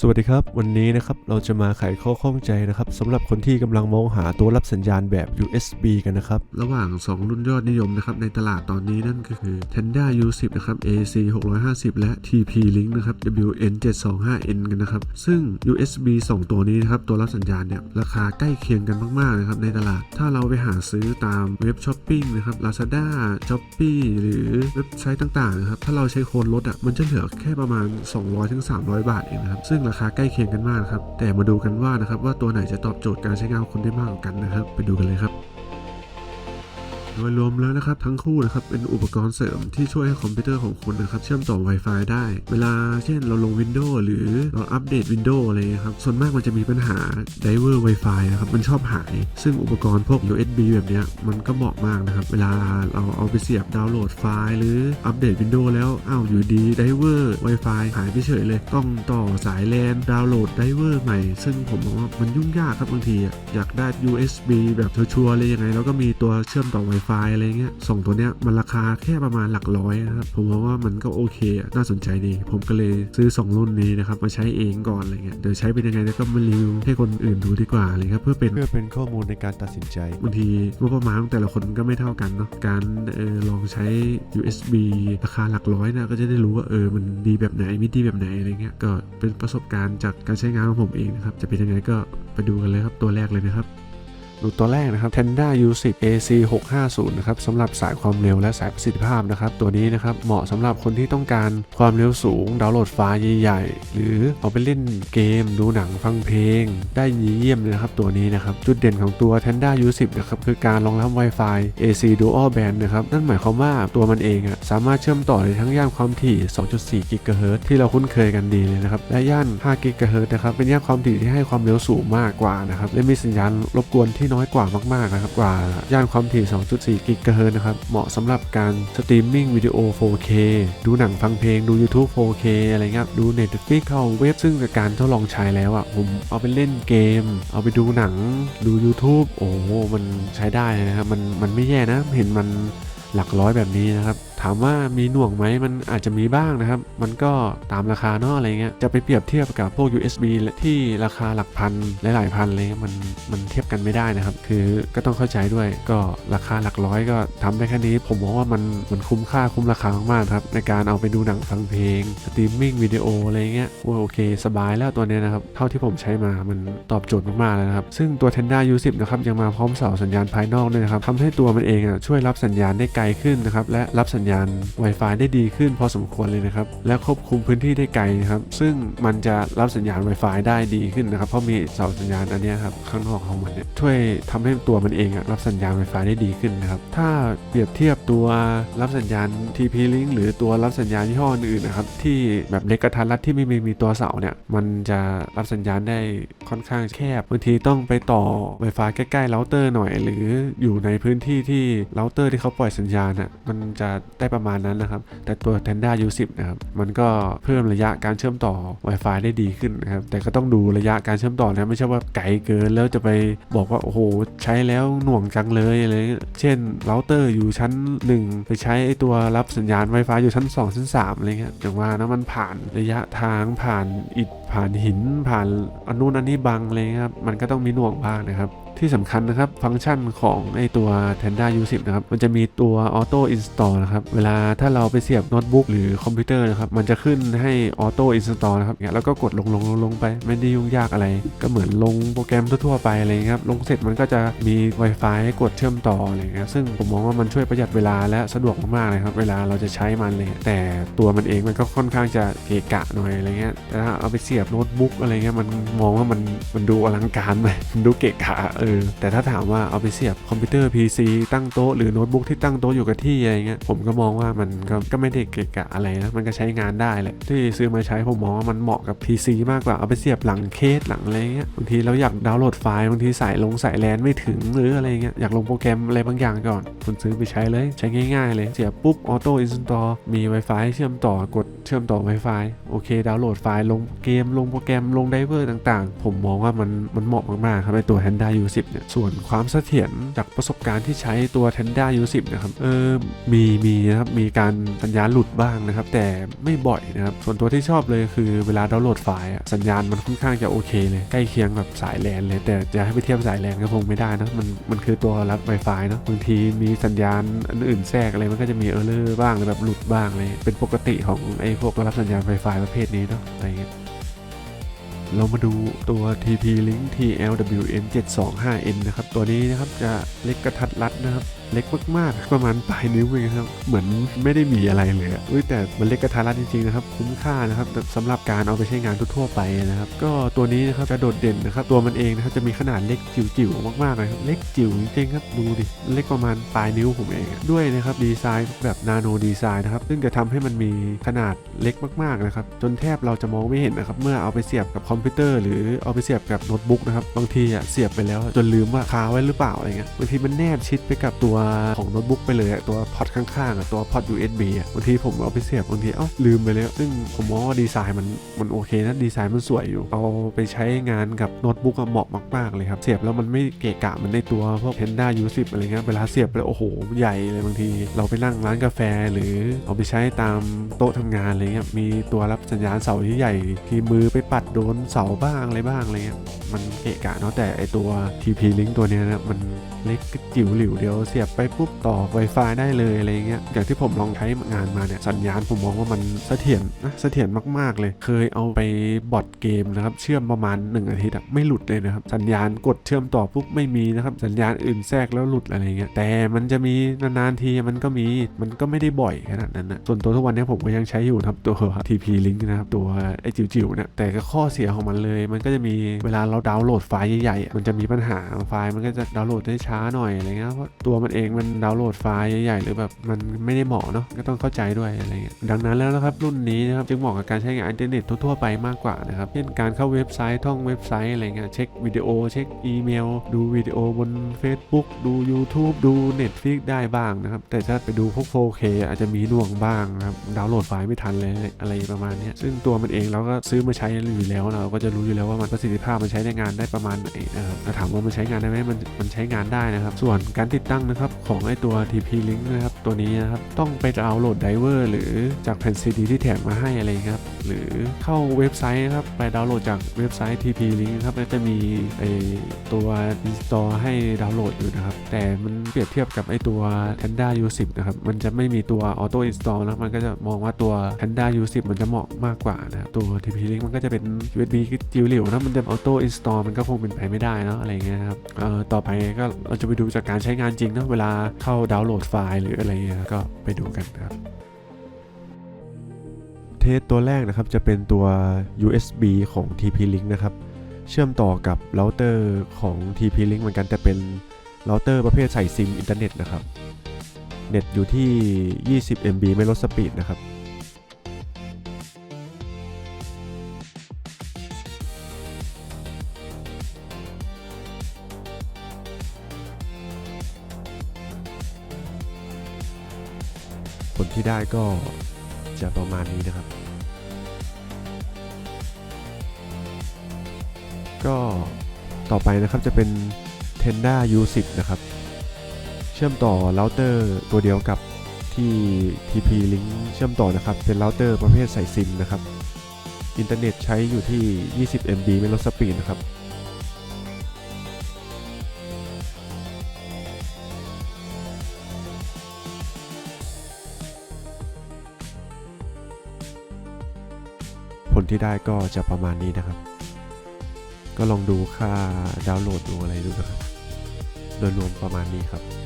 สวัสดีครับ วันนี้นะครับเราจะมาไขข้อข้องใจนะครับสำหรับคนที่กำลังมองหาตัวรับสัญญาณแบบ USB กันนะครับ ระหว่าง 2 รุ่นยอดนิยมนะครับในตลาดตอนนี้นั่นก็คือ Tenda U10 นะครับ AC 650 และ TP Link นะครับ WN 725N กันนะครับ ซึ่ง USB 2 ตัวนี้นะครับตัวรับสัญญาณเนี่ยราคาใกล้เคียงกันมากๆนะครับในตลาด ถ้าเราไปหาซื้อตามเว็บช้อปปิ้งนะครับ Lazada Shopee หรือเว็บไซต์ต่างๆนะครับถ้าเราใช้โค้ดลดอะมันจะเหลือแค่ประมาณ 200-300 บาทเองนะครับซึ่งราคาใกล้เคียงกันมากนะครับแต่มาดูกันว่านะครับว่าตัวไหนจะตอบโจทย์การใช้งานของคนได้มากกว่ากันนะครับ ไปดูกันเลยครับ โดยรวมแล้วนะครับทั้งคู่นะครับเป็นอุปกรณ์เสริมที่ช่วยให้คอมพิวเตอร์ของคุณนะครับเชื่อมต่อ Wi-Fi ได้ เวลาเช่นเราลง Windows หรือเราอัปเดต Windows อะไรครับส่วนมากมันจะมีปัญหา Driver Wi-Fi นะครับมันชอบหาย ซึ่งอุปกรณ์พวก USB แบบนี้มันก็เหมาะมากนะครับเวลาเราเอาไปเสียบดาวน์โหลดไฟล์หรืออัปเดต Windows แล้วอ้าวอยู่ดี Driver Wi-Fi หายไปเฉยเลย ต้องต่อสายแลนดาวน์โหลด Driver ใหม่ ซึ่งผมมองว่ามันยุ่งยากครับบางทีอะอยากได้ USB แบบชัวร์ๆเลยยังไงแล้วก็มีตัวเชื่อมต่อ Wi-Fi อะไรเงี้ยส่งตัวเนี้ยมันราคาแค่ประมาณหลักร้อยนะครับผมมองว่ามันก็โอเคอะน่าสนใจดี ผมก็เลยซื้อ 2 รุ่นนี้นะครับมาใช้เองก่อนอะไรเงี้ยเดี๋ยวใช้เป็นยังไงแล้วก็มารีวิวให้คนอื่นดูดีกว่าอะไรครับเพื่อเป็นเพื่อเป็นข้อมูลในการตัดสินใจบางทีงบประมาณของแต่ละคนก็ไม่เท่ากันเนาะการเออลองใช้ USB ราคาหลักร้อยนะก็จะได้รู้ว่าเออมันดีแบบไหนไม่ดีแบบไหนอะไรเงี้ยก็เป็นประสบการณ์จากการใช้งานของผมเองนะครับจะเป็นยังไงก็ไปดูกันเลยครับตัวแรกเลยนะครับ ดูตัวแรกนะครับ Tenda U10 AC 650นะครับสำหรับสายความเร็วและสายประสิทธิภาพนะครับ ตัวนี้นะครับเหมาะสำหรับคนที่ต้องการความเร็วสูง ดาวน์โหลดไฟล์ใหญ่ๆ หรือเอาไปเล่นเกม ดูหนังฟังเพลง ได้เยี่ยมเลยนะครับตัวนี้นะครับ จุดเด่นของตัว Tenda U10 นะครับคือการรองรับ Wi-Fi AC Dual Band นะครับนั่นหมายความว่าตัวมันเองอะสามารถเชื่อมต่อในทั้งย่านความถี่ 2.4 GHz ที่เราคุ้นเคยกันดีเลยนะครับและย่าน 5 GHz นะครับเป็นย่านความถี่ที่ให้ความเร็วสูงมากกว่านะครับและมีสัญญาณรบกวนที่น้อยกว่ามากๆนะครับกว่าย่านความถี่ 2.4 กิกะเฮิร์นะครับเหมาะสำหรับการสตรีมมิ่งวิดีโอ 4K ดูหนังฟังเพลงดู YouTube 4K อะไรเงี้ยดู Netflix เข้าเว็บซึ่งจากการทดลองใช้แล้วอะผมเอาไปเล่นเกม เอาไปดูหนังดู YouTube โอ้โหมันใช้ได้เลยนะครับมันมันไม่แย่นะ เห็นมัน หลักร้อยแบบนี้นะครับ ถามว่ามีหน่วงไหมมันอาจจะมีบ้างนะครับ มันก็ตามราคาเนาะอะไรเงี้ยจะไปเปรียบเทียบกับพวก USB ที่ราคาหลักพันหลายๆพันเงี้ยมันมันเทียบกันไม่ได้นะครับ คือก็ต้องเข้าใจด้วยก็ราคาหลักร้อยก็ทำได้แค่นี้ ผมมองว่ามันมันคุ้มค่าคุ้มราคามากๆครับในการเอาไปดูหนังฟังเพลงสตรีมมิ่งวิดีโออะไรเงี้ยโอ้โอเค สบายแล้วตัวเนี้ยนะครับเท่าที่ผมใช้มามันตอบโจทย์มากๆเลยนะครับซึ่งตัว Tenda U10 นะครับยังมาพร้อมเสาสัญญาณภายนอกด้วยนะครับทำให้ตัวมันเองอะช่วยรับสัญญาณได้ไกลขึ้นนะครับ และรับสัญญาณ Wi-Fi ได้ดีขึ้นพอสมควรเลยนะครับ และควบคุมพื้นที่ได้ไกลนะครับ ซึ่งมันจะรับสัญญาณ Wi-Fi ได้ดีขึ้นนะครับ เพราะมีเสาสัญญาณอันนี้ครับข้างนอกของมันเนี่ยช่วยทำให้ตัวมันเองรับสัญญาณ Wi-Fi ได้ดีขึ้นนะครับ ถ้าเปรียบเทียบตัวรับสัญญาณ TP-Link หรือตัวรับสัญญาณยี่ห้ออื่นนะครับที่แบบเล็กกระทัดรัดที่ไม่มีมีตัวเสาเนี่ยมันจะรับสัญญาณได้ค่อนข้างแคบบางทีต้องไปต่อ Wi-Fi ใกล้ๆเราเตอร์หน่อย หรืออยู่ในพื้นที่ที่เราเตอร์ที่เขาปล่อยสัญญาณอะมันจะได้ประมาณนั้นนะครับ แต่ตัว Tenda U10 นะครับ มันก็เพิ่มระยะการเชื่อมต่อ Wi-Fi ได้ดีขึ้นนะครับ แต่ก็ต้องดูระยะการเชื่อมต่อนะ ไม่ใช่ว่าไกลเกินแล้วจะไปบอกว่า โอ้โห ใช้แล้วหน่วงจังเลยอะไรเงี้ยเช่นเราเตอร์อยู่ชั้น 1 ไปใช้ไอตัวรับสัญญาณ Wi-Fi อยู่ชั้น 2 ชั้น3อะไรเงี้ยอย่างว่านะมันผ่านระยะทางผ่านอิฐผ่านหิน ผ่านอนนู้นอันนี้บังอะไรเลยครับ มันก็ต้องมีหน่วงบ้างนะครับ ที่สำคัญนะครับฟังก์ชันของไอตัว Tenda U10 นะครับมันจะมีตัว Auto Install นะครับเวลาถ้าเราไปเสียบโน้ตบุ๊กหรือคอมพิวเตอร์นะครับมันจะขึ้นให้ Auto Install นะครับเนี่ยแล้วก็กดลงลงลงลงไปไม่ได้ยุ่งยากอะไร ก็เหมือนลงโปรแกรมทั่วๆไปอะไรครับลงเสร็จมันก็จะมี Wi-Fi ให้กดเชื่อมต่ออะไรเงี้ยซึ่งผมมองว่ามันช่วยประหยัดเวลาและสะดวกมากๆเลยครับเวลาเราจะใช้มันเลยแต่ตัวมันเองมันก็ค่อนข้างจะเกะกะหน่อยอะไรเงี้ยแต่ถ้าเอาไปเสียบโน้ตบุ๊กอะไรเงี้ยมันมองว่ามันมันดูอลังการไปมันดูเกะกะเออแต่ถ้าถามว่าเอาไปเสียบคอมพิวเตอร์ PC ตั้งโต๊ะหรือโน้ตบุ๊กที่ตั้งโต๊ะอยู่กับที่อะไรเงี้ยผมก็มองว่ามันก็ก็ไม่ได้เกะกะอะไรนะมันก็ใช้งานได้แหละที่ซื้อมาใช้ผมมองว่ามันเหมาะกับ PC มากกว่าเอาไปเสียบหลังเคสหลังอะไรเงี้ยบางทีเราอยากดาวน์โหลดไฟล์บางทีสายลงสายแลนไม่ถึงหรืออะไรเงี้ยอยากลงโปรแกรมอะไรบางอย่างก่อนคุณซื้อไปใช้เลยใช้ง่ายๆ เลยเสียบปุ๊บออโต้อินสตอลมี Wi-Fi เชื่อมต่อกดเชื่อมต่อ Wi-Fi โอเค ดาวน์โหลดไฟล์ลงเกมลงโปรแกรมลงไดเวอร์ต่าง ๆ ผมมองว่ามันมันเหมาะมากๆครับไอตัว Tenda U10 U10 เนี่ยส่วนความเสถียรจากประสบการณ์ที่ใช้ตัว Tenda U10 นะครับเออมีมีนะครับมีการสัญญาณหลุดบ้างนะครับ แต่ไม่บ่อยนะครับส่วนตัวที่ชอบเลยคือเวลาดาวน์โหลดไฟล์สัญญาณมันค่อนข้างจะโอเคเลยใกล้เคียงกับสายแลนเลย แต่จะให้ไปเทียบสายแลนก็คงไม่ได้นะมันมันคือตัวรับ Wi-Fi เนอะบางทีมีสัญญาณอันอื่นแทรกอะไรมันก็จะมีเออร์เลอร์บ้างหรือแบบหลุดบ้างเลยเป็นปกติของไอ้พวกรับสัญญาณ Wi-Fi ประเภทนี้เนาะอะไรเงี้ย เรามาดูตัว TP-Link TLWN 725N นะครับ ตัวนี้นะครับจะเล็กกระทัดรัดนะครับ เล็กมากๆ ประมาณปลายนิ้วเองครับ เหมือนไม่ได้มีอะไรเลยอุ้ยแต่มันเล็กกระทัดรัดจริงๆนะครับ คุ้มค่านะครับสำหรับการเอาไปใช้งานทั่วๆไปนะครับ ก็ตัวนี้นะครับจะโดดเด่นนะครับ ตัวมันเองนะครับจะมีขนาดเล็กจิ๋วๆมากๆเลยครับ เล็กจิ๋วจริงๆครับ ดูดิ เล็กประมาณปลายนิ้วผมเอง ด้วยนะครับดีไซน์แบบนาโนดีไซน์นะครับ ซึ่งจะทำให้มันมีขนาดเล็กมากๆนะครับ จนแทบเราจะมองไม่เห็นนะครับ เมื่อเอาไปเสียบกับคอมพิวเตอร์หรือเอาไปเสียบกับโน้ตบุ๊กนะครับ บางทีอะเสียบไปแล้วจนลืมว่าคาไว้หรือเปล่าอะไรเงี้ย บางทีมันแนบชิดไปกับตัวของโน้ตบุ๊กไปเลยตัวพอร์ตข้างๆตัวพอร์ต USB อะบางทีผมเอาไปเสียบบางทีเอ้าลืมไปแล้ว ซึ่งผมมองว่าดีไซน์มันมันโอเคนะดีไซน์มันสวยอยู่เอาไปใช้งานกับโน้ตบุ๊กเหมาะมากๆเลยครับเสียบแล้วมันไม่เกะกะมันในตัวพวก Tenda U10 อะไรเงี้ยเวลาเสียบไปแล้วโอ้โหใหญ่เลยบางที เราไปนั่งร้านกาแฟหรือเอาไปใช้ตามโต๊ะทำงานอะไรเงี้ยมีตัวรับสัญญาณเสาที่ใหญ่ที่มือไปปัดโดนเสาบ้างอะไรบ้างอะไรเงี้ยมันเกะกะเนาะแต่ไอตัว TP Link ตัวเนี้ยนะมันเล็กจิ๋วหลิวเดียวเสียบไปปุ๊บต่อ Wi-Fi ได้เลยอะไรเงี้ยอย่างที่ผมลองใช้งานมาเนี่ยสัญญาณผมมองว่ามันเสถียรนะเสถียรมากๆเลย เคยเอาไปบอทเกมนะครับเชื่อมประมาณ 1 อาทิตย์ไม่หลุดเลยนะครับสัญญาณกดเชื่อมต่อปุ๊บไม่มีนะครับสัญญาณอื่นแทรกแล้วหลุดอะไรเงี้ยแต่มันจะมีนานๆทีมันก็มีมันก็ไม่ได้บ่อยขนาดนั้นนะส่วนตัวทุกวันนี้ผมก็ยังใช้อยู่นะครับตัว TP Link นะครับตัวไอจิ๋วๆเนี่ยแต่ก็ข้อเสียของมันเลย มันก็จะมีเวลาเราดาวน์โหลดไฟล์ใหญ่ๆมันจะมีปัญหาไฟล์มันก็จะดาวน์โหลดได้ช้าหน่อยอะไรเงี้ยเพราะตัวมันเองมันดาวน์โหลดไฟล์ใหญ่ๆ หรือแบบมันไม่ได้เหมาะเนาะก็ต้องเข้าใจด้วยอะไรเงี้ยดังนั้นแล้วนะครับรุ่นนี้นะครับจึงเหมาะกับการใช้งานอินเทอร์เน็ตทั่วๆไปมากกว่านะครับเช่นการเข้าเว็บไซต์ท่องเว็บไซต์อะไรเงี้ยเช็ควิดีโอเช็คอีเมล ดูวิดีโอบน Facebook ดู YouTube ดู Netflix ได้บ้างนะครับแต่ถ้าไปดูพวก 4K อาจจะมีหน่วงบ้างนะครับดาวน์โหลดไฟล์ไม่ทันเลยอะไรประมาณนี้ซึ่งตัวมันเองเราก็ซื้อมาใช้อยู่แล้วเราก็จะรู้อยู่แล้วว่ามันประสิทธิภาพมันใช้ในงานได้ประมาณไหนนะครับถ้าถามว่ามันใช้งานได้ไหมมันมันใช้งานได้นะครับ ส่วนการติดตั้งนะครับของไอตัว TP Link นะครับ ตัวนี้นะครับ ต้องไปดาวน์โหลดไดเวอร์หรือจากแผ่นซีดีที่แถมมาให้อะไรครับ หรือเข้าเว็บไซต์นะครับ ไปดาวน์โหลดจากเว็บไซต์ TP Link นะครับแล้วจะมีไอตัว install ให้ดาวน์โหลดอยู่นะครับ แต่มันเปรียบเทียบกับไอตัว Tenda U10 นะครับ มันจะไม่มีตัว auto install นะมันก็จะมองว่าตัว Tenda U10 มันจะเหมาะมากกว่านะครับตัว TP Link มันก็จะเป็น USB จิ๋วหลิวนะมันจะ auto install มันก็คงเป็นไปไม่ได้นะอะไรเงี้ยครับเอ่อต่อไปก็เราจะไปดูจากการใช้งานจริงนะวลาเข้าดาวน์โหลดไฟล์หรืออะไรเงี้ยก็ไปดูกันครับเทสตัวแรกนะครับจะเป็นตัว USB ของ TP Link นะครับเชื่อมต่อกับเราเตอร์ของ TP Link เหมือนกันแต่เป็นเราเตอร์ประเภทใส่ซิมอินเทอร์เน็ตนะครับเน็ตอยู่ที่ 20 MB ไม่ลดสปีดนะครับ ผลที่ได้ก็จะประมาณนี้นะครับ ก็ต่อไปนะครับจะเป็น Tenda U10 นะครับ เชื่อมต่อเราเตอร์ตัวเดียวกับที่ TP Link เชื่อมต่อนะครับ เป็นเราเตอร์ประเภทใส่ซิมนะครับ อินเทอร์เน็ตใช้อยู่ที่ 20 MB ไม่ลดสปีดนะครับ ผลที่ได้ก็จะประมาณนี้นะครับ ก็ลองดูค่าดาวน์โหลดดูอะไรดูนะครับ โดยรวมประมาณนี้ครับ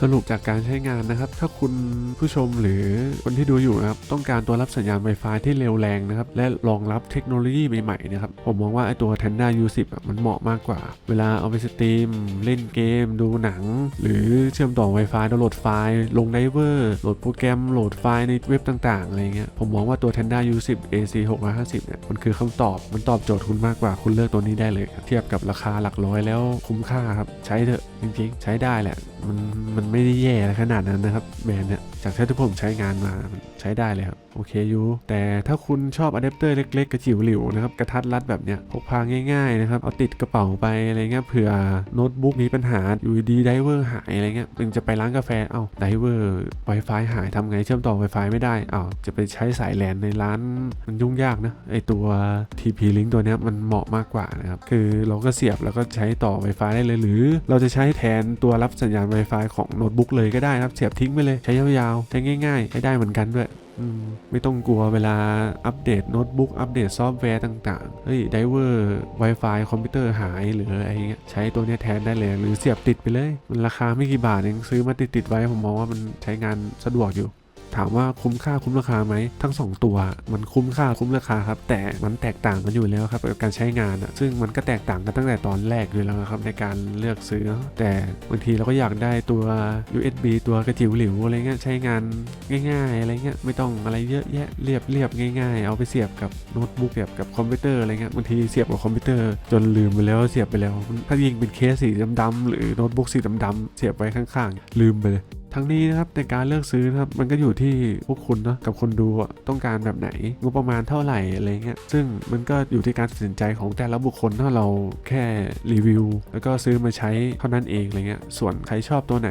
สรุปจากการใช้งานนะครับ ถ้าคุณผู้ชมหรือคนที่ดูอยู่นะครับ ต้องการตัวรับสัญญาณ Wi-Fi ที่เร็วแรงนะครับ และรองรับเทคโนโลยีใหม่ๆนะครับ ผมมองว่าไอตัว Tenda U10 มันเหมาะมากกว่า เวลาเอาไปสตรีม เล่นเกม ดูหนัง หรือเชื่อมต่อ Wi-Fi ดาวน์โหลดไฟล์ ลงไดเวอร์โหลดโปรแกรมโหลดไฟล์ในเว็บต่างๆอะไรเงี้ยผมมองว่าตัว Tenda U10 AC 650เนี่ยมันคือคำตอบมันตอบโจทย์คุณมากกว่าคุณเลือกตัวนี้ได้เลยเทียบกับราคาหลักร้อยแล้วคุ้มค่าครับใช้เถอะจริงๆ ใช้ได้แหละมันมันไม่ได้แย่ขนาดนั้นนะครับแบรนด์เนี่ยจากที่ผมใช้งานมาใช้ได้เลยครับ โอเคอยู่แต่ถ้าคุณชอบอะแดปเตอร์เล็กๆ กระจิ๋วหลิวนะครับกระทัดรัดแบบเนี้ยพกพาง่ายๆนะครับเอาติดกระเป๋าไปอะไรเงี้ยเผื่อโน้ตบุ๊กมีปัญหาอยู่ดีไดเวอร์หายอะไรเงี้ยมึงจะไปร้านกาแฟเอ้าไดเวอร์ Wi-Fi หายทำไงเชื่อมต่อ Wi-Fi ไม่ได้เอ้าจะไปใช้สายแลนในร้านมันยุ่งยากนะไอตัว TP Link ตัวเนี้ยมันเหมาะมากกว่านะครับคือเราก็เสียบแล้วก็ใช้ต่อ Wi-Fi ได้เลย หรือเราจะใช้แทนตัวรับสัญญาณ Wi-Fi ของโน้ตบุ๊กเลยก็ได้นะครับเสียบทิ้งไปเลยใช้ยาวๆใช้ง่ายๆใช้ได้เหมือนกันด้วย ไม่ต้องกลัวเวลาอัปเดตโน้ตบุ๊กอัปเดตซอฟต์แวร์ต่างๆ เฮ้ยไดเวอร์ Wi-Fi คอมพิวเตอร์หายหรืออะไรเงี้ยใช้ตัวนี้แทนได้เลยหรือเสียบติดไปเลย มันราคาไม่กี่บาทเองซื้อมาติดๆไว้ผมมองว่ามันใช้งานสะดวกอยู่ ถามว่าคุ้มค่าคุ้มราคาไหมทั้งสองตัว มันคุ้มค่าคุ้มราคาครับแต่มันแตกต่างกันอยู่แล้วครับกับการใช้งานอะซึ่งมันก็แตกต่างกันตั้งแต่ตอนแรกอยู่แล้วครับในการเลือกซื้อ แต่บางทีเราก็อยากได้ตัว USB ตัวกระจิ๋วหลิวอะไรเงี้ยใช้งานง่าย ๆ อะไรเงี้ยไม่ต้องอะไรเยอะแยะเรียบเรียบง่ายๆ เอาไปเสียบกับโน้ตบุ๊กเสียบกับคอมพิวเตอร์อะไรเงี้ยบางทีเสียบกับคอมพิวเตอร์จนลืมไปแล้วเสียบไปแล้ว ถ้ายิงเป็นเคสสีดำๆหรือโน้ตบุ๊กสีดำๆเสียบไว้ข้างๆลืมไปเลย ทั้งนี้นะครับในการเลือกซื้อนะครับมันก็อยู่ที่พวกคุณเนาะกับคนดูต้องการแบบไหนงบประมาณเท่าไหร่อะไรเงี้ยซึ่งมันก็อยู่ที่การตัดสินใจของแต่ละบุคคลถ้าเราแค่รีวิว แล้วก็ซื้อมาใช้เท่านั้นเองอะไรเงี้ยส่วนใครชอบตัวไหน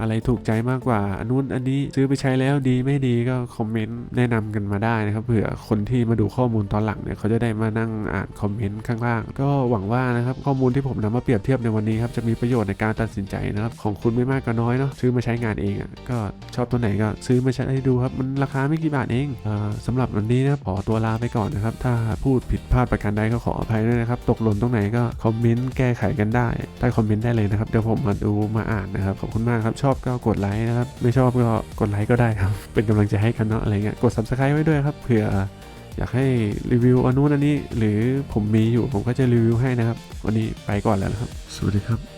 อะไรถูกใจมากกว่าอันนู้นอันนี้ซื้อไปใช้แล้วดีไม่ดีก็คอมเมนต์แนะนำกันมาได้นะครับเผื่อคนที่มาดูข้อมูลตอนหลังเนี่ยเขาจะได้มานั่งอ่านคอมเมนต์ข้างล่างก็หวังว่านะครับข้อมูลที่ผมนำมาเปรียบเทียบในวันนี้ครับจะมีประโยชน์ในการตัดสินใจนะครับของคุณไม่มากก็น้อยเนาะซื้อมาใช้งานเองอะก็ชอบตัวไหนก็ซื้อมาใช้ให้ดูครับ มันราคาไม่กี่บาทเองอ่อสำหรับวันนี้นะขอตัวลาไปก่อนนะครับ ถ้าพูดผิดพลาดประการใดก็ขออภัยด้วยนะครับ ตกหล่นตรงไหนก็คอมเมนต์แก้ไขกันได้ใต้คอมเมนต์ได้เลยนะครับ เดี๋ยวผมมาดูมาอ่านนะครับ ขอบคุณมากครับ ชอบก็กดไลค์นะครับ ไม่ชอบก็กดไลค์ก็ได้ครับ เป็นกำลังใจให้กันเนาะอะไรเงี้ย กด subscribe ไว้ด้วยครับ เผื่ออยากให้รีวิวอันนู้นอันนี้ หรือผมมีอยู่ผมก็จะรีวิวให้นะครับ วันนี้ไปก่อนแล้วนะครับ สวัสดีครับ